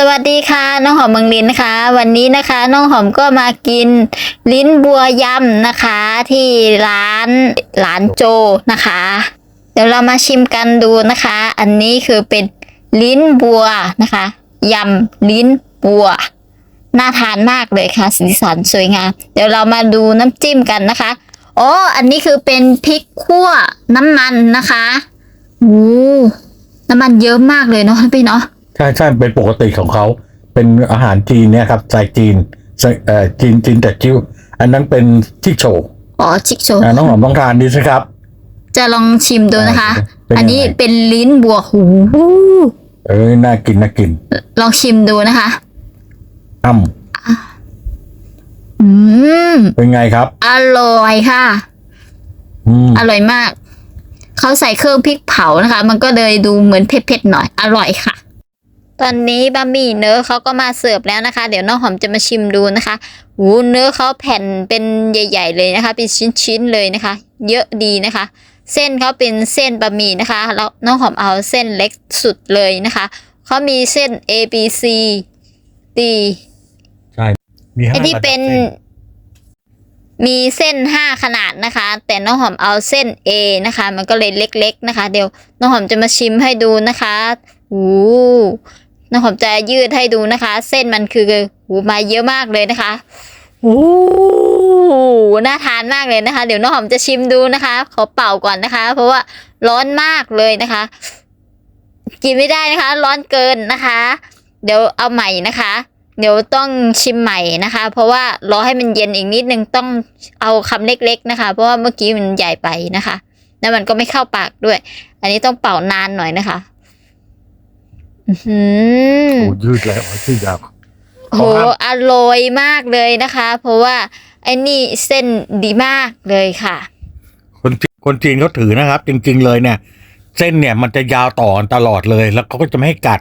สวัสดีค่ะน้องหอมเมืองลิ้นนะคะ วันนี้นะคะน้องหอมก็มากินลิ้นบัวยำนะคะ ที่ร้านร้านโจนะคะ เดี๋ยวเรามาชิมกันดูนะคะ อันนี้คือเป็นลิ้นบัวนะคะยำลิ้นบัวน่าทานมากเลยค่ะ สีสันสวยงามเดี๋ยวเรามาดูน้ำจิ้มกันนะคะอ๋ออันนี้คือเป็นพริกขั่วน้ำมันนะคะโอ้น้ำมันเยอะมากเลยเนาะพี่เนาะ ใช่ใช่เป็นปกติของเขา เป็นอาหารจีนเนี่ยครับใส่จีนใส่เอ่อจีนจีนแต่จิ้ว อันนั้นเป็นที่โชว์อ๋อชิคโชอ่าน้องหอมต้องทานดีสิครับ จะลองชิมดูนะคะเป็นยังไงอันนี้เป็นลิ้นบัวหูเอ้ยน่ากินน่ากิน ลองชิมดูนะคะอ้ำอืมเป็นไงครับ อร่อยค่ะอืมอร่อยมาก เขาใส่เครื่องพริกเผานะคะ มันก็เลยดูเหมือนเผ็ดๆหน่อย อร่อยค่ะ ตอนนี้บะหมี่เนื้อเขาก็มาเสิร์ฟแล้วนะคะ เดี๋ยวน้องหอมจะมาชิมดูนะคะหูเนื้อเขาแผ่นเป็นใหญ่ ๆ เลยนะคะ เป็นชิ้นๆเลยนะคะ เยอะดีนะคะ เส้นเขาเป็นเส้นบะหมี่นะคะแล้วน้องหอมเอาเส้นเล็กสุดเลยนะคะเขามีเส้น A B C D ใช่ มีห้าไอ้ที่เป็น ระดับส้มีเส้นห้าขนาดนะคะ แต่น้องหอมเอาเส้น A นะคะ มันก็เลยเล็กๆนะคะ เดี๋ยวน้องหอมจะมาชิมให้ดูนะคะหู น้องหอมจะยืดให้ดูนะคะ เส้นมันคือหูมาเยอะมากเลยนะคะหูน่าทานมากเลยนะคะ เดี๋ยวน้องหอมจะชิมดูนะคะ ขอเป่าก่อนนะคะ เพราะว่าร้อนมากเลยนะคะ กินไม่ได้นะคะ ร้อนเกินนะคะ เดี๋ยวเอาใหม่นะคะ เดี๋ยวต้องชิมใหม่นะคะ เพราะว่ารอให้มันเย็นอีกนิดนึงต้องเอาคำเล็ก ๆนะคะ เพราะว่าเมื่อกี้มันใหญ่ไปนะคะ แล้วมันก็ไม่เข้าปากด้วย อันนี้ต้องเป่านานหน่อยนะคะ อือหือโอ้ยืดแล้วยืดยาว โหอร่อยมากเลยนะคะ เพราะว่าไอ้นี่เส้นดีมากเลยค่ะ คนจีนคนจีนเขาถือนะครับ จริง ๆ เลยเนี่ย เส้นเนี่ยมันจะยาวต่อกันตลอดเลย แล้วเขาก็จะไม่ให้กัด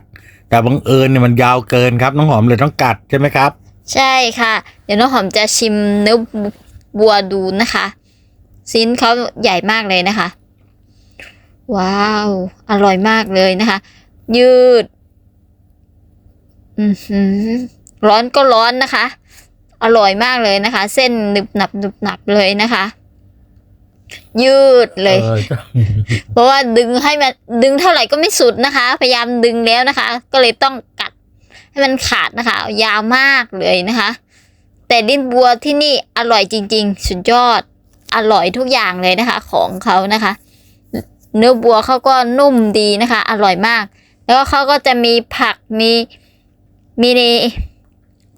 แต่บังเอิญเนี่ยมันยาวเกินครับน้องหอมเลยต้องกัดใช่ไหมครับ ใช่ค่ะ เดี๋ยวน้องหอมจะชิมเนื้อบัวดูนะคะซิ้นเขาใหญ่มากเลยนะคะ ว้าว อร่อยมากเลยนะคะ ยืด อือหือร้อนก็ร้อนนะคะ อร่อยมากเลยนะคะ เส้นหนึบหนับหนึบหนับเลยนะคะ ยืดเลยออเพราะว่าดึงให้มันดึงเท่าไหร่ก็ไม่สุดนะคะ พยายามดึงแล้วนะคะ ก็เลยต้องกัดให้มันขาดนะคะ ยาวมากเลยนะคะ แต่ลิ้นบัวที่นี่อร่อยจริง ๆ สุดยอดอร่อยทุกอย่างเลยนะคะ ของเขานะคะ เนื้อบัวเขาก็นุ่มดีนะคะ อร่อยมาก แล้วก็เขาก็จะมีผักมี มี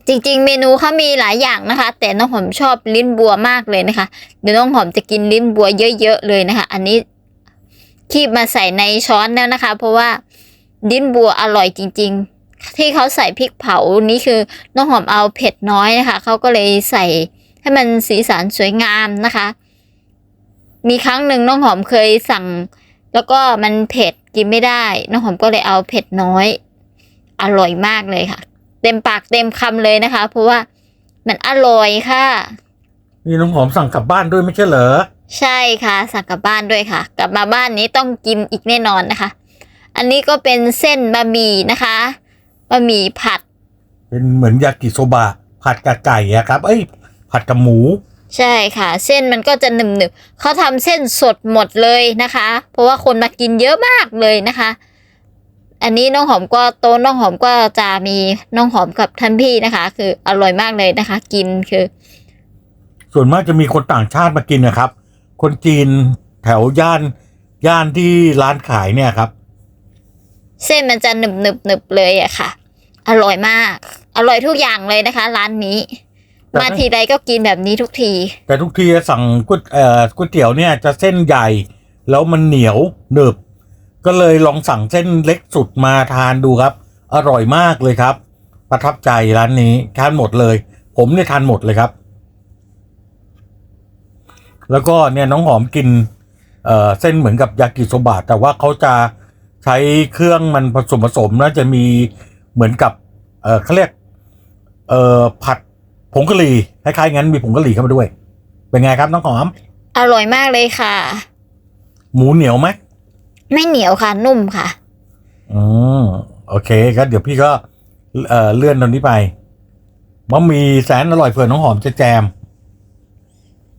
จริงๆ เมนูเขามีหลายอย่างนะคะ แต่น้องหอมชอบลิ้นบัวมากเลยนะคะเดี๋ยวน้องหอมจะกินลิ้นบัวเยอะๆเลยนะคะ อันนี้คีบมาใส่ในช้อนแล้วนะคะ เพราะว่าลิ้นบัวอร่อยจริง ๆ ที่เขาใส่พริกเผานี่คือน้องหอมเอาเผ็ดน้อยนะคะเขาก็เลยใส่ให้มันสีสันสวยงามนะคะ มีครั้งหนึ่งน้องหอมเคยสั่ง แล้วก็มันเผ็ดกินไม่ได้ น้องหอมก็เลยเอาเผ็ดน้อย อร่อยมากเลยค่ะ เต็มปากเต็มคำเลยนะคะ เพราะว่ามันอร่อยค่ะ นี่น้องหอมสั่งกลับบ้านด้วยไม่ใช่เหรอ ใช่ค่ะ สั่งกลับบ้านด้วยค่ะ กลับมาบ้านนี้ต้องกินอีกแน่นอนนะคะ อันนี้ก็เป็นเส้นบะหมี่นะคะบะหมี่ผัด เป็นเหมือนยากิโซบะผัดกับไก่อะครับ เอ้ย ผัดกับหมู ใช่ค่ะ เส้นมันก็จะหนึบหนึบๆเขาทำเส้นสดหมดเลยนะคะ เพราะว่าคนมากินเยอะมากเลยนะคะ อันนี้น้องหอมก็โต๊ะน้องหอมก็จะมีน้องหอมกับท่านพี่นะคะ คืออร่อยมากเลยนะคะ กินคือ ส่วนมากจะมีคนต่างชาติมากินนะครับ คนจีนแถวย่านย่านที่ร้านขายเนี่ยครับ เส้นมันจะหนึบหนึบหนึบเลยอะค่ะ อร่อยมาก อร่อยทุกอย่างเลยนะคะ ร้านนี้ แต่ มาทีไรก็กินแบบนี้ทุกที แต่ทุกทีสั่งก๋วยเอ่อก๋วยเตี๋ยวเนี่ยจะเส้นใหญ่ แล้วมันเหนียวหนึบ ก็เลยลองสั่งเส้นเล็กสุดมาทานดูครับ อร่อยมากเลยครับ ประทับใจร้านนี้ทานหมดเลย ผมเนี่ยทานหมดเลยครับ แล้วก็เนี่ยน้องหอมกินเอ่อเส้นเหมือนกับยากิโซบะแต่ว่าเขาจะใช้เครื่องมันผสมผสมแล้วจะมีเหมือนกับเออเขาเรียกเอ่อผัดผงกะหรี่คล้ายๆงั้นมีผงกะหรี่เข้ามาด้วย เป็นไงครับน้องหอม อร่อยมากเลยค่ะ หมูเหนียวไหม ไม่เหนียวค่ะนุ่มค่ะ อืมโอเคครับเดี๋ยวพี่ก็เอ่อเลื่อนตรงนี้ไปบะหมี่แสนอร่อยเผื่อน้องหอมจะแจม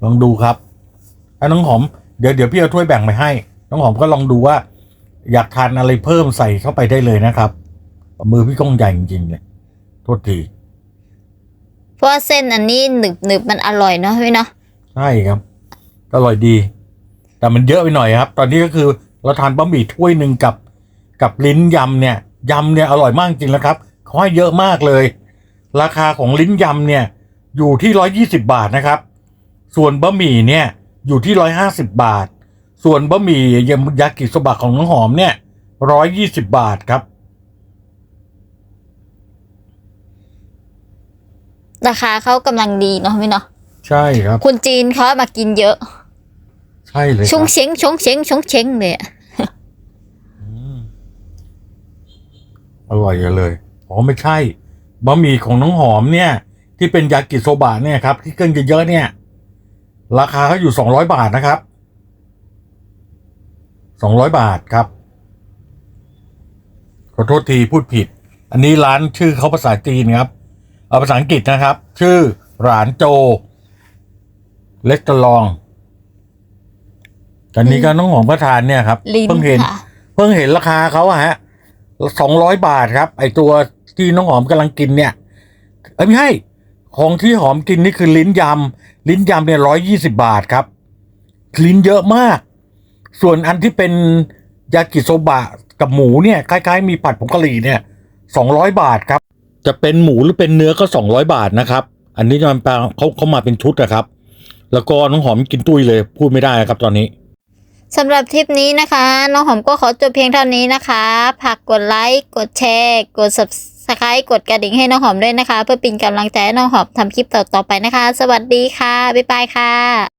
ลองดูครับถ้าน้องหอมเดี๋ยวเดี๋ยวพี่เอาถ้วยแบ่งไปให้ น้องหอมก็ลองดูว่า อยากทานอะไรเพิ่มใส่เข้าไปได้เลยนะครับ มือพี่ก้องใหญ่จริงๆเลยโทษทีเพราะว่าเส้นอันนี้หนึบหนึบมันอร่อยเนาะพี่เนาะใช่ครับ อร่อยดี แต่มันเยอะไปหน่อยครับ ตอนนี้ก็คือ เราทานบะหมี่ถ้วยหนึ่งกับกับลิ้นยำเนี่ยยำเนี่ยอร่อยมากจริงแล้วครับเขาให้เยอะมากเลย ราคาของลิ้นยำเนี่ยอยู่ที่ร้อยยี่สิบาทนะครับ ส่วนบะหมี่เนี่ยอยู่ที่ร้อยห้าสิบาท ส่วนบะหมี่ยำยากิโซบะของน้องหอมเนี่ยร้อยยี่สิบาทครับ ราคาเขากำลังดีเนาะพี่เนาะใช่ครับ คนจีนเขามากินเยอะ ใช่เลยคชงรับเชงชงเชงชงเชงเลยอะอร่อยเลยอ๋อไม่ใช่บะหมี่ของน้องหอมเนี่ย ที่เป็นยากิโซบะเนี่ยครับ ที่เครื่องเยอะๆเนี่ย ราคาเขาอยู่สองร้อยบาทนะครับสองร้อยบาทครับ ขอโทษทีพูดผิด อันนี้ร้านชื่อเขาภาษาจีนครับ เอาภาษาอังกฤษนะครับ ชื่อร้านโจเลสตลอง ตอนนี้ก็น้องหอมก็ทานเนี่ยครับลิ้นเพิ่งเห็น ค่ะ เพิ่งเห็นราคาเขาอะฮะสองร้อยบาทครับ ไอตัวที่น้องหอมกำลังกินเนี่ยเอ้ยไม่ใช่ของที่หอมกินนี่คือลิ้นยำลิ้นยำเนี่ยร้อยยี่สิบาทครับ ลิ้นเยอะมาก ส่วนอันที่เป็นยากิโซบะกับหมูเนี่ยคล้ายๆมีผัดผงกะหรี่เนี่ยสองร้อยบาทครับ จะเป็นหมูหรือเป็นเนื้อก็สองร้อยบาทนะครับ อันนี้มันแปลเขาเขามาเป็นชุดนะครับ แล้วก็น้องหอมกินตุ้ยเลยพูดไม่ได้ครับตอนนี้ สำหรับทริปนี้นะคะ น้องหอมก็ขอจบเพียงเท่านี้นะคะฝากกดไลค์ กดแชร์ กด subscribe กดกระดิ่งให้น้องหอมด้วยนะคะ เพื่อเป็นกำลังใจให้น้องหอมทำคลิปต่อๆไปนะคะ สวัสดีค่ะ บ๊ายบายค่ะ